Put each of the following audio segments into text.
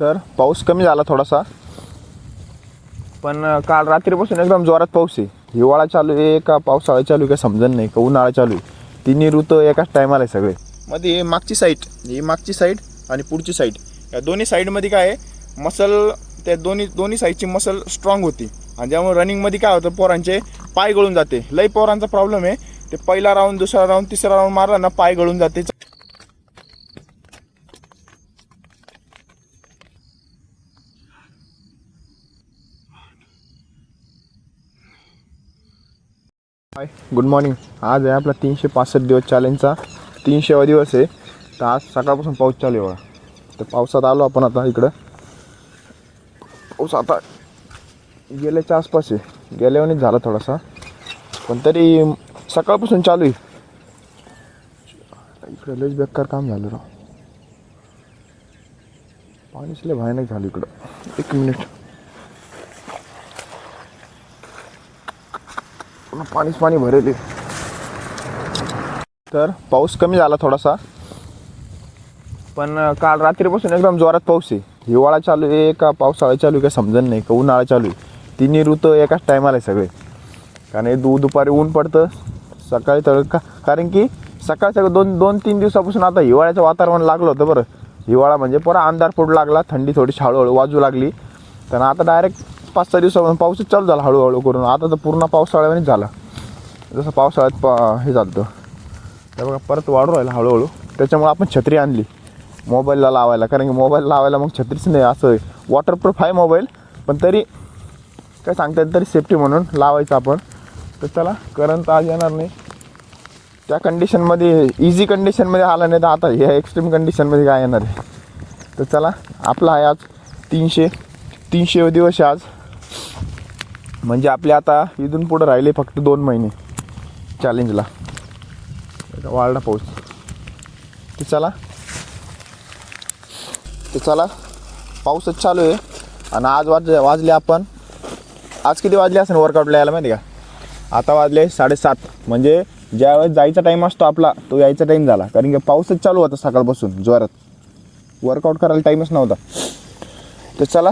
तर पाऊस कमी झाला थोडासा. पण काल रात्रीपासून एकदम जोरात पाऊस आहे. हिवाळा चालू आहे का पावसाळा चालू आहे का समजत नाही. का उन्हाळा चालू आहे. तिन्ही ऋतू एकाच टायमाला आहे सगळे. मध्ये मागची साईड ही मागची साईड आणि पुढची साईड या दोन्ही साईडमध्ये काय आहे? मसल त्या दोन्ही दोन्ही साईडची मसल स्ट्रॉंग होती. आणि त्यामुळे रनिंगमध्ये काय होतं? पोरांचे पाय गळून जाते. लई पोरांचा प्रॉब्लेम आहे. ते पहिला राऊंड दुसरा राऊंड तिसरा राऊंड मारला ना पाय गळून जाते. हाय गुड मॉर्निंग आज आहे आपला तीनशे पासष्ट दिवस चॅलेंजचा तीनशेवा दिवस आहे. तर आज सकाळपासून पाऊस चालू आहे तर पावसात आलो आपण आता इकडं. पाऊस आता गेल्याच्या आसपास आहे. गेल्यावरच झाला थोडासा. पण तरी सकाळपासून चालू आहे. इकडं लयच बेकार काम झालं राव. पाणीच लय भयानक झालं इकडं. एक मिनिट पूर्ण पाणीच पाणी भरेल तर पाऊस कमी झाला थोडासा. पण काल रात्रीपासून एकदम जोरात पाऊस आहे. हिवाळा चालू आहे का पावसाळा चालू आहे का समजत नाही का उन्हाळा चालू आहे. तिन्ही ऋतू एकाच टायमाला आहे सगळे. कारण हे दू दुपारी ऊन पडतं सकाळी तर का कारण की सकाळ सकाळ दोन दोन तीन दिवसापासून आता हिवाळ्याचं वातावरण लागलं होतं बरं. हिवाळा म्हणजे पुरा अंधार पडू लागला थंडी थोडीशी हळूहळू वाजू लागली. तर आता डायरेक्ट पाच सहा दिवसापासून पाऊसच चालू झाला हळूहळू करून. आता तर पूर्ण पावसाळ्यानेच झाला. जसं पावसाळ्यात पा हे झालं तर बघा परत वाढू राहिला हळूहळू. त्याच्यामुळे आपण छत्री आणली. मोबाईलला लावायला. कारण की मोबाईल लावायला मग छत्रीच नाही. असं वॉटरप्रूफ आहे मोबाईल. पण तरी काय सांगता येईल? तरी सेफ्टी म्हणून लावायचं आपण. तर चला करंट आज येणार नाही. त्या कंडिशनमध्ये इझी कंडिशनमध्ये आला नाही तर आता ह्या एक्स्ट्रीम कंडिशनमध्ये काय येणार आहे? तर चला आपला आहे आज तीनशे तीनशे दिवस आज. म्हणजे आपले आता इथून पुढं राहिले फक्त दोन महिने. चॅलेंजला वाढला पाऊस. ते चला. ते चला. पाऊसच चालू आहे. आणि आज वाज वाजले आपण. आज किती वाजले असेल वर्कआउटला यायला माहिती का? आता वाजले साडेसात. म्हणजे ज्यावेळेस जायचा टाईम असतो आपला तो यायचा टाईम झाला. कारण की पाऊसच चालू होता सकाळपासून जोरात. वर्कआउट करायला टाईमच नव्हता. तर चला.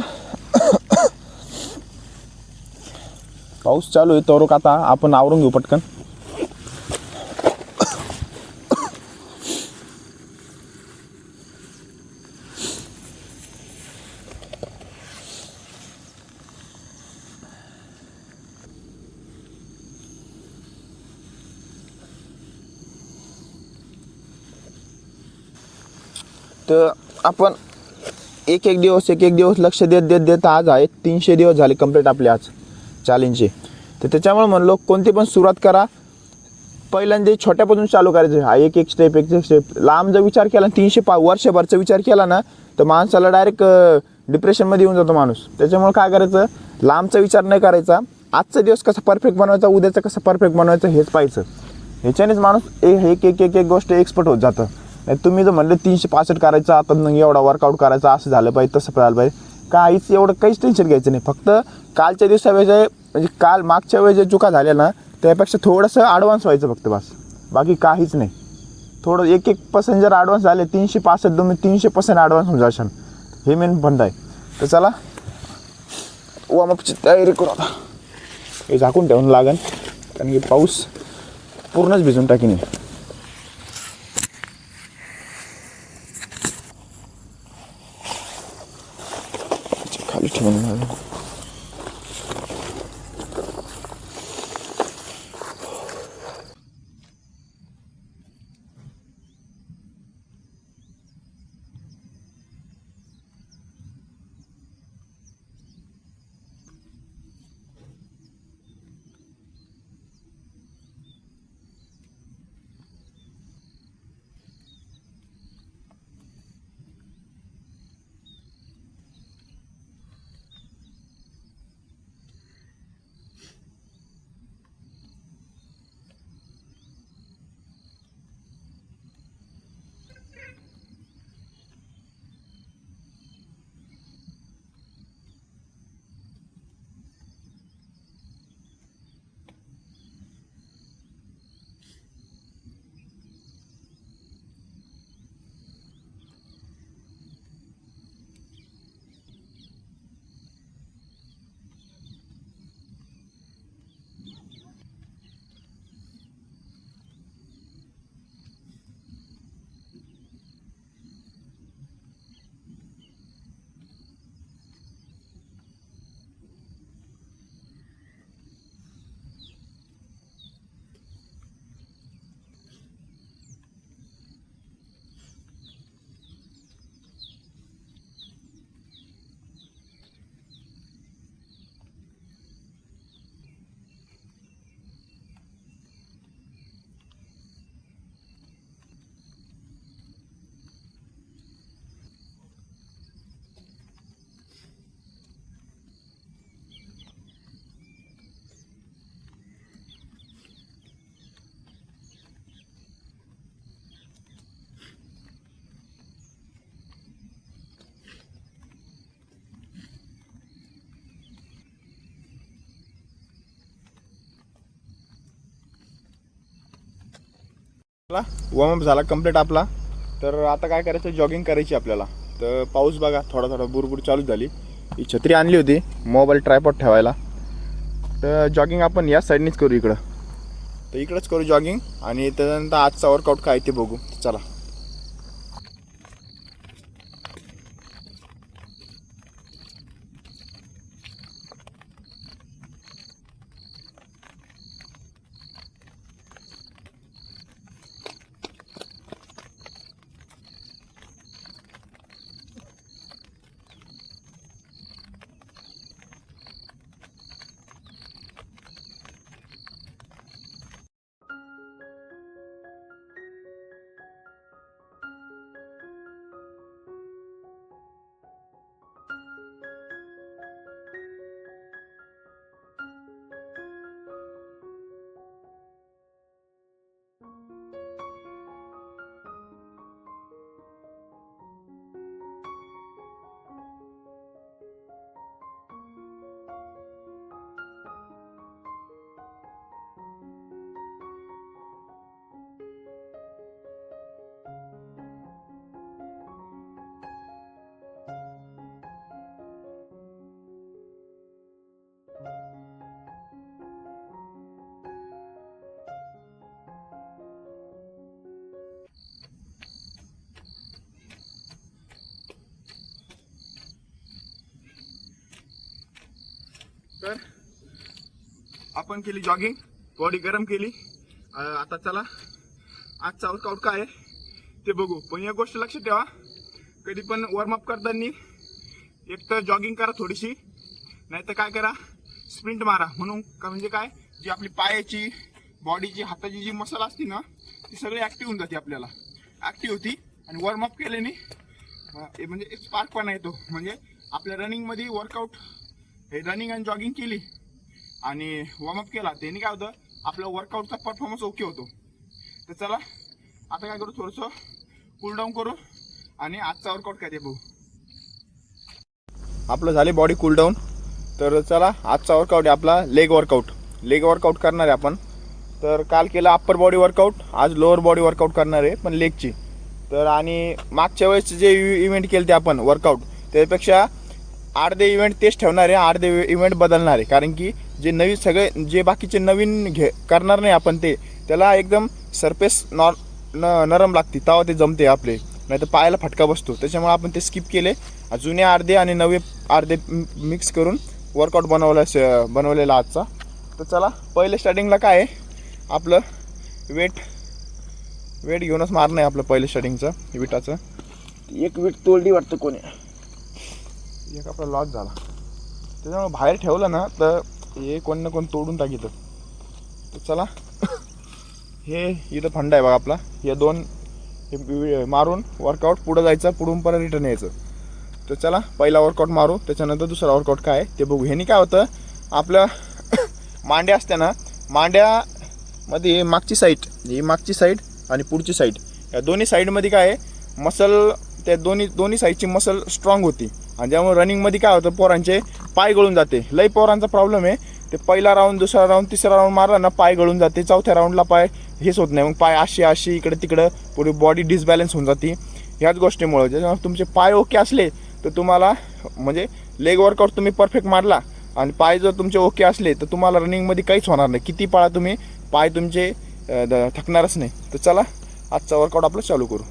पाऊस चालू आहे तर आता आपण आवरून घेऊ पटकन. तर आपण एक एक दिवस एक एक दिवस लक्ष देत देत देत आज आहे. तीनशे दिवस झाले कंप्लीट आपले आज. चॅलेंजचे तर त्याच्यामुळे म्हणलो कोणती पण सुरुवात करा. पहिल्यांदा छोट्यापासून चालू करायचं. हा एक एक स्टेप एक एक स्टेप लांब जर विचार केला तीनशे पा वर्षभरचा विचार केला ना तर माणसाला डायरेक्ट डिप्रेशनमध्ये येऊन जातो माणूस. त्याच्यामुळे काय करायचं? लांबचा विचार नाही करायचा. आजचा दिवस कसा परफेक्ट बनवायचा उद्याचा कसं परफेक्ट बनवायचं हेच पाहायचं. ह्याच्यानेच माणूस ए- एक एक एक एक गोष्ट एक्सपर्ट होत जातं. नाही तुम्ही जर म्हणलं तीनशे पासष्ट करायचं आता एवढा वर्कआउट करायचा असं झालं पाहिजे तसं झालं पाहिजे. काहीच एवढं काहीच टेन्शन घ्यायचं नाही. फक्त कालच्या दिवसावेळेस म्हणजे काल मागच्या वेळेस जे चुका झाल्या ना त्यापेक्षा थोडंसं ॲडव्हान्स व्हायचं फक्त बस. बाकी काहीच नाही. थोडं एक एक पर्सेंट जर ॲडव्हान्स झाले तीनशे पासष्ट तुम्ही तीनशे पर्सेंट ॲडव्हान्स होऊन जाशाल. हे मेन बंद आहे. तर चला वॉर्मअपची तयारी करू आता. हे झाकून ठेवून लागेल कारण की पाऊस पूर्णच भिजून टाकीन. खाली ठेवून आपला. वॉर्मअप झाला कंप्लीट आपला. तर आता काय करायचं? जॉगिंग करायची आपल्याला. तर पाऊस बघा थोडा थोडा बुरबुर चालू झाली. ही छत्री आणली होती मोबाईल ट्रायपॉट ठेवायला. तर जॉगिंग आपण या साईडनीच करू इकडं. तर इकडंच करू जॉगिंग आणि त्याच्यानंतर आजचा वर्कआउट काय ते बघू. चला. तर आपण केली जॉगिंग बॉडी गरम केली. आता चला आजचा वर्कआउट काय आहे ते बघू. पण या गोष्ट लक्षात ठेवा कधी पण वॉर्मअप करताना एक तर जॉगिंग करा थोडीशी नाही तर काय करा स्प्रिंट मारा. म्हणून का म्हणजे काय जी आपली पायाची बॉडीची हाताची जी मसल असते ना ती सगळी ॲक्टिव्ह होऊन जाते आपल्याला. ॲक्टिव्ह होती आणि वॉर्मअप केल्याने म्हणजे एक स्पार्कपणा येतो म्हणजे आपल्या रनिंगमध्ये वर्कआउट हे रनिंग आणि जॉगिंग केली. आणि वॉर्मअप केला. त्याने काय होतं? आपला वर्कआउटचा परफॉर्मन्स ओके होतो. तर चला आता काय करू? थोडंसं कूल डाऊन करू आणि आजचा वर्कआउट काय ते बघू. आपलं झाले बॉडी कूल डाऊन तर चला आजचा वर्कआउट आहे आपला लेग वर्कआउट लेग वर्कआउट करणार आहे आपण. तर काल केलं अप्पर बॉडी वर्कआउट आज लोअर बॉडी वर्कआउट करणार आहे पण लेगची तर आणि मागच्या वेळेस जे इव्हेंट केले ते आपण वर्कआउट त्यापेक्षा अर्धे इव्हेंट तेच ठेवणार आहे अर्धे इव्हेंट बदलणार. आहे कारण की जे नवीन सगळे जे बाकीचे नवीन घे करणार नाही आपण ते त्याला एकदम सरफेस नॉर न नरम लागते तेव्हा ते जमते आपले. नाही तर पायाला फटका बसतो. त्याच्यामुळे आपण ते स्किप केले. जुने अर्धे आणि नवे अर्धे मिक्स करून वर्कआउट बनवला स- बनवलेला आजचा. तर चला पहिले स्टार्टिंगला काय आहे? आपलं वेट वेट घेऊनच मारणं आहे आपलं पहिलं स्टार्टिंगचं विटाचं. एक वीट तोलडी वाटतं कोणी. एक आपला लॉस झाला. त्याच्यामुळे बाहेर ठेवलं ना तर हे कोण ना कोण तोडून टाकीतं तर चला. हे इथं फंड आहे बघा आपला. हे दोन हे मारून वर्कआउट पुढं जायचं पुढून परत रिटर्न यायचं. तर चला पहिला वर्कआउट मारू त्याच्यानंतर दुसरा वर्कआउट काय आहे ते बघू. ह्यानी काय होतं आपलं मांड्या असते ना मांड्यामध्ये मागची साईड ही मागची साईड आणि पुढची साईड या दोन्ही साईडमध्ये काय आहे मसल त्या दोन्ही दोन्ही साईडची मसल स्ट्रॉंग होती. आणि त्यामुळे रनिंगमध्ये काय होतं पोरांचे पाय गळून जाते. लई पोरांचा प्रॉब्लेम आहे. ते पहिला राऊंड दुसरा राऊंड तिसरा राऊंड मारला ना पाय गळून जाते. चौथ्या राऊंडला पाय हेच होत नाही. मग पाय अशी अशी इकडे तिकडं पुढे बॉडी डिसबॅलन्स होऊन जाते. ह्याच गोष्टीमुळे ज्याच्यामुळे तुमचे पाय ओके असले तर तुम्हाला म्हणजे लेग वर्कआउट तुम्ही परफेक्ट मारला आणि पाय जर तुमचे ओके असले तर तुम्हाला रनिंगमध्ये काहीच होणार नाही. किती पाळा तुम्ही पाय तुमचे द- थकणारच नाही. तर चला आजचा वर्कआउट आपलं चालू करू.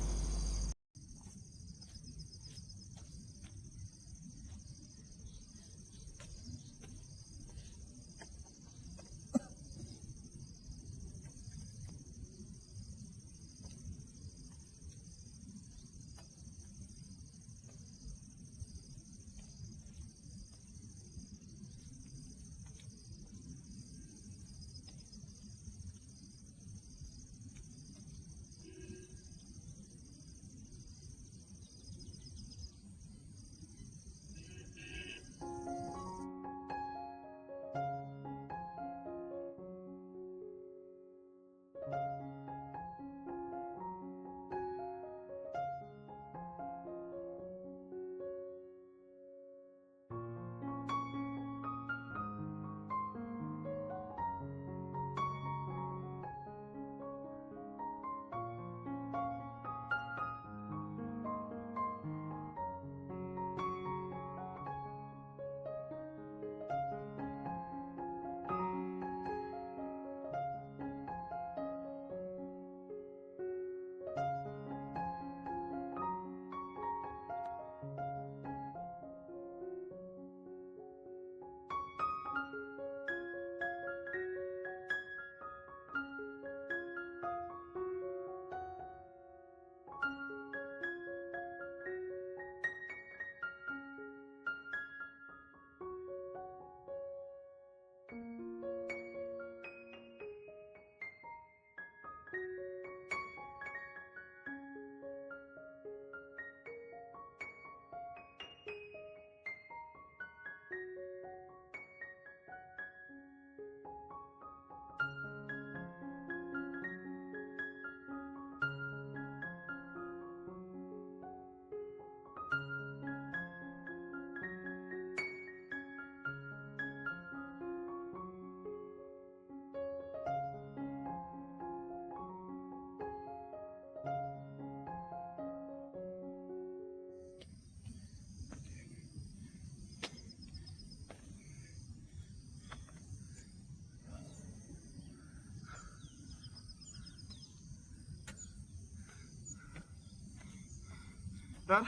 तर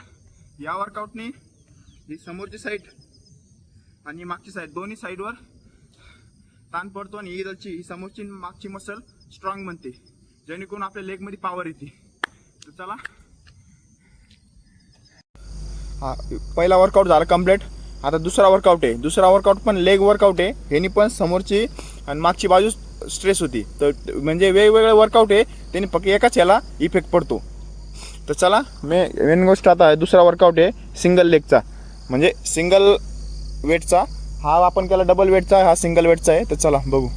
या वर्कआउटने ही समोरची साईड आणि मागची साईड दोन्ही साईडवर ताण पडतो आणि इदलची ही समोरची मागची मसल स्ट्रॉंग बनते. जेणेकरून आपल्या लेगमध्ये पॉवर येते. तर चला. हा पहिला वर्कआउट झाला कंप्लीट आता दुसरा वर्कआउट आहे. दुसरा वर्कआउट पण लेग वर्कआउट आहे. ह्यानी पण समोरची आणि मागची बाजू स्ट्रेस होती. तर म्हणजे वेगवेगळे वर्कआउट आहे. त्यांनी फक्त एकाच याला इफेक्ट पडतो. तर चला मे मेन गोष्ट आता आहे दुसरा वर्कआउट आहे सिंगल लेगचा म्हणजे सिंगल वेटचा हा आपण केला डबल वेटचा हा सिंगल वेटचा आहे. तर चला बघू.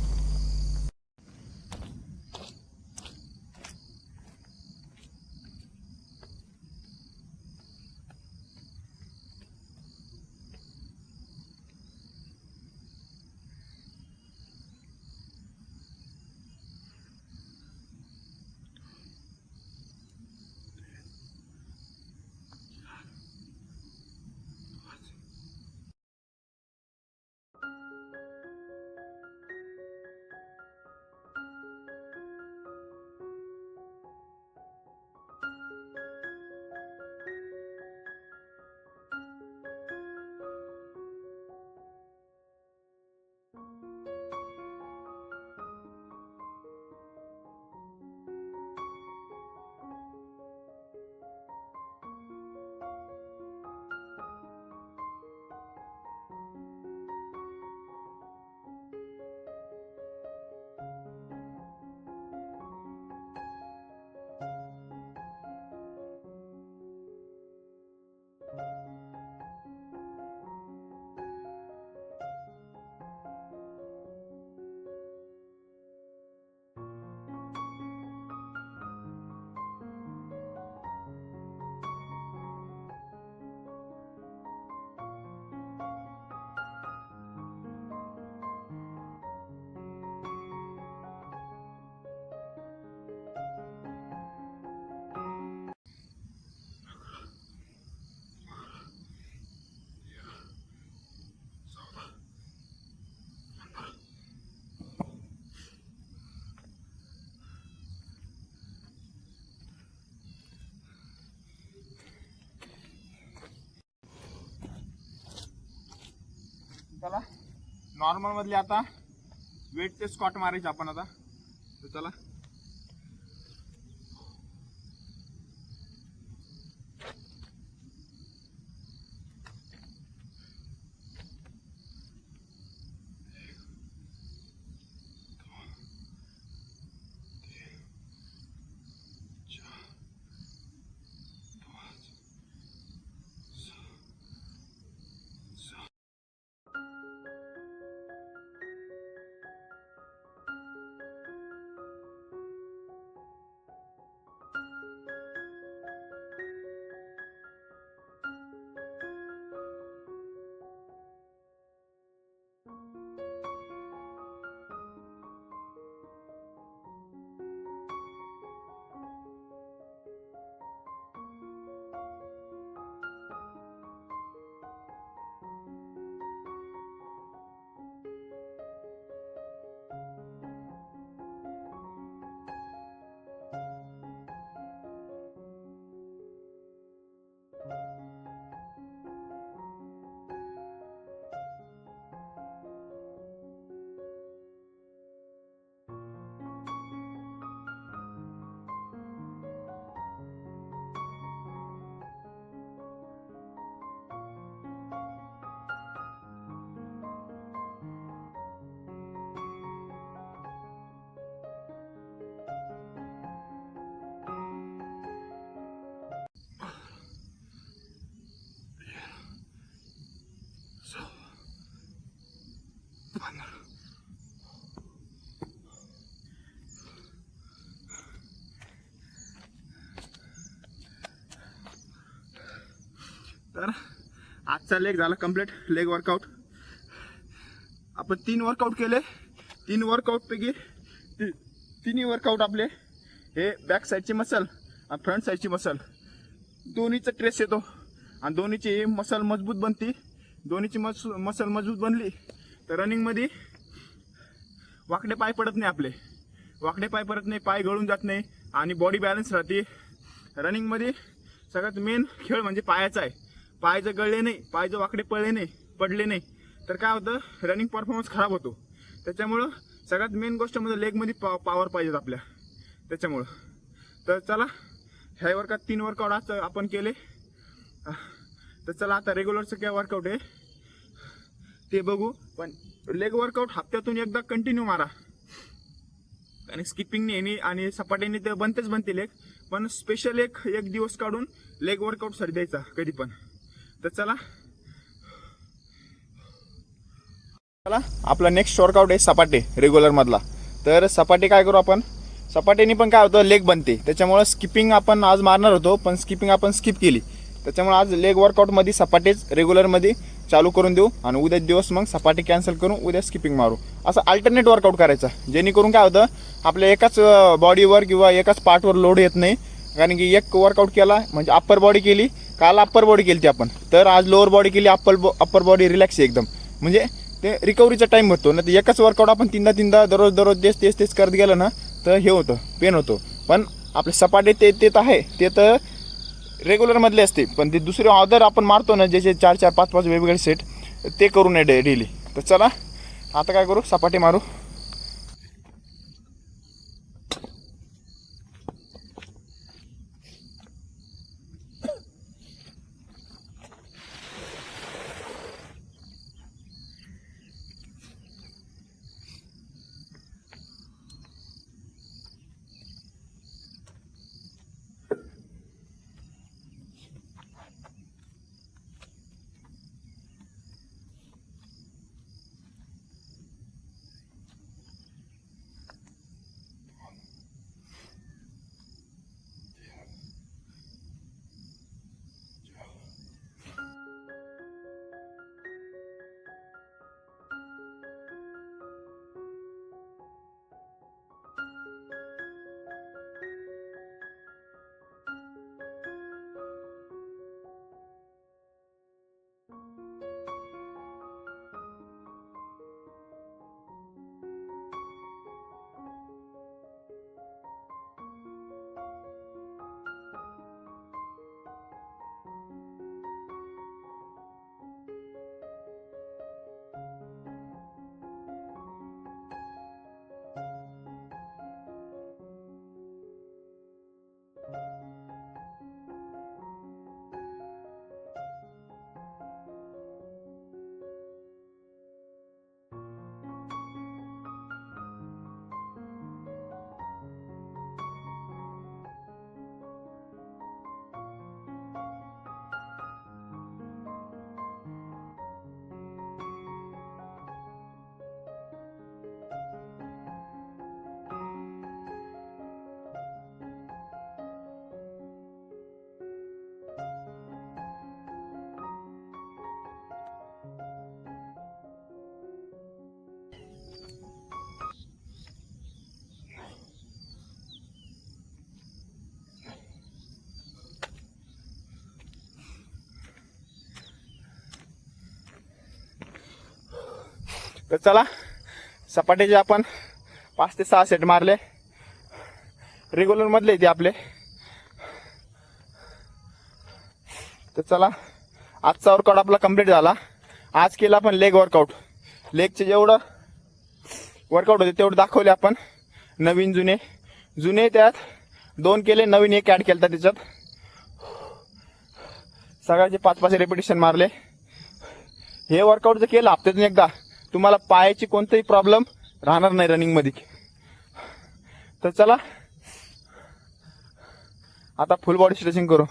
चला. नॉर्मलमधले आता आता वेटचे स्कॉट मारायचे आपण आता. तर चला. तर आजचा लेग झाला कंप्लीट लेग वर्कआउट आपण तीन वर्कआउट केले. तीन वर्कआउटपैकी ती- तिन्ही वर्कआउट आपले हे बॅक साईडची मसल आणि फ्रंट साईडची मसल दोन्हीचा ट्रेस येतो. आणि दोन्हीची मसल मजबूत बनती. दोन्हीची मस मसल मजबूत बनली तर रनिंगमध्ये वाकडे पाय पडत नाही आपले. वाकडे पाय पडत नाही पाय गळून जात नाही आणि बॉडी बॅलन्स राहते. रनिंगमध्ये सगळ्यात मेन खेळ म्हणजे पायाचा आहे. पाय जर गळले नाही पाय जर वाकडे पळले नाही पडले नाही तर काय होतं? रनिंग परफॉर्मन्स खराब होतो. त्याच्यामुळं सगळ्यात मेन गोष्ट म्हणजे लेगमध्ये पा पॉवर पाहिजेत आपल्या. त्याच्यामुळं. तर चला ह्या वर्कात तीन वर्कआउट आज आपण केले. तर चला आता रेग्युलरचं काय वर्कआउट आहे? ते बघू. पण लेग वर्कआउट हप्त्यातून एकदा कंटिन्यू मारा. आणि स्किपिंग नेहमी आणि सपाट्याने ते बनतेच बनते लेग पण स्पेशल एक एक दिवस काढून लेग वर्कआउट सर द्यायचा कधी पण तर चला. चला आपला नेक्स्ट वर्कआउट आहे सपाटे रेग्युलरमधला तर सपाटे काय करू आपण? सपाटेने पण काय होतं लेग बनते. त्याच्यामुळं स्किपिंग आपण आज मारणार होतो पण स्किपिंग आपण स्किप केली. त्याच्यामुळे आज लेग वर्कआउटमध्ये सपाटेच रेग्युलरमध्ये चालू करून देऊ आणि उद्या दिवस मग सपाटे कॅन्सल करून उद्या स्किपिंग मारू. असं अल्टरनेट वर्कआउट करायचं. जेणेकरून काय होतं आपल्या एकाच बॉडीवर किंवा एकाच पार्टवर लोड येत नाही. कारण की एक वर्कआउट केला म्हणजे अप्पर बॉडी केली काल अप्पर बॉडी केली ती आपण. तर आज लोअर बॉडी केली अप्पर बॉ अप्पर बॉडी रिलॅक्स आहे एकदम. म्हणजे ते रिकव्हरीचा टाईम भेटतो ना तर एकच वर्कआउट आपण तीनदा तीनदा दररोज दररोज तेच तेच तेच करत गेलं ना तर हे होतं. पेन होतो. पण आपले सपाटे ते ते तर आहे. ते तर रेग्युलरमधले असते. पण ते दुसरे ऑर्डर आपण मारतो ना ज्याचे चार चार पाच पाच वेगवेगळे सेट ते करू नये डे डेली तर चला आता काय करू? सपाटे मारू. तर चला सपाट्याचे आपण पाच ते सहा सेट मारले. रेग्युलर मधले ते आपले. तर चला आजचा वर्कआउट आपला कंप्लीट झाला. आज केला आपण लेग वर्कआउट लेगचे जेवढं वर्कआउट होते तेवढं दाखवले आपण. नवीन जुने. जुने त्यात दोन केले नवीन एक ॲड केला त्याच्यात. सगळ्याचे पाच पाच रेपिटेशन मारले. हे वर्कआउट जर केलं हप्त्यातून एकदा तुम्हाला पायाची कोणताही प्रॉब्लेम राहणार नाही रनिंगमध्ये तर चला. आता फुल बॉडी स्ट्रेचिंग करू.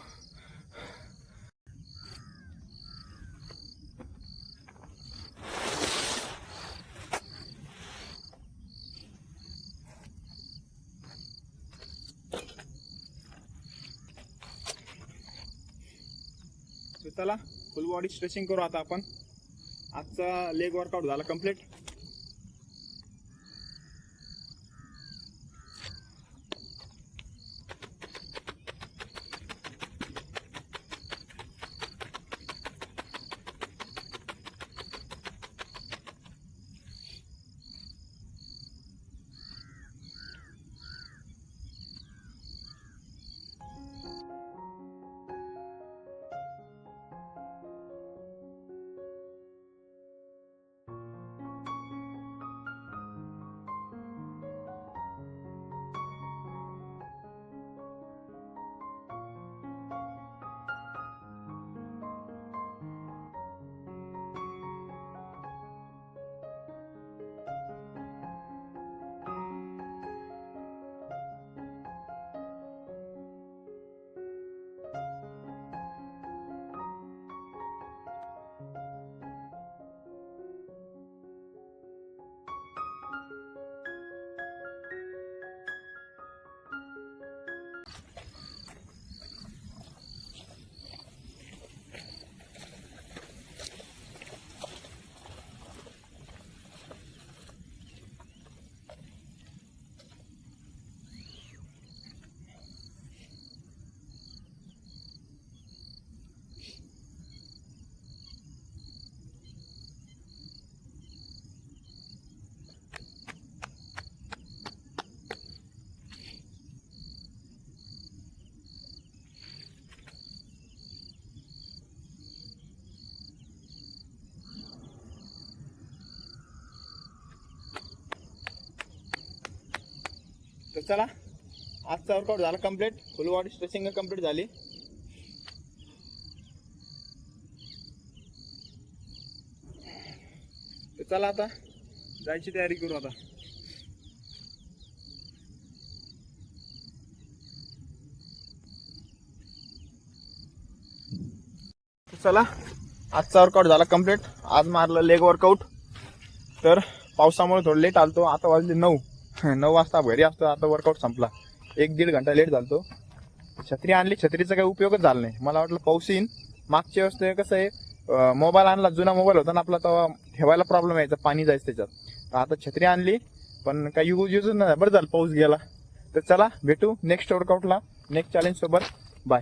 तर चला फुल बॉडी स्ट्रेचिंग करू आता आपण. आजचा लेग वर्कआउट झाला कंप्लीट तर चला आजचा वर्कआउट झाला complete full body stretching complete झाली. तर चला आता जायची तयारी करू आता. चला आजचा वर्कआउट झाला कंप्लीट आज मारलं लेग वर्कआउट तर पावसामुळे थोडं लेट आलतो आता वाजले नऊ. नऊ वाजता घरी असतो आता वर्कआउट संपला. एक दीड घंटा लेट झालतो. छत्री आणली छत्रीचा काही उपयोगच झाला नाही. मला वाटलं पाऊस येईन मागच्या वेळेस ते कसं आहे मोबाईल आणला जुना मोबाईल होता ना आपला तेव्हा ठेवायला प्रॉब्लेम यायचा पाणी जायचं त्याच्यात. तर आता छत्री आणली पण काही यूज युजच नाही. बरं झालं पाऊस गेला. तर चला भेटू नेक्स्ट वर्कआउटला नेक्स्ट चॅलेंज सोबत. बाय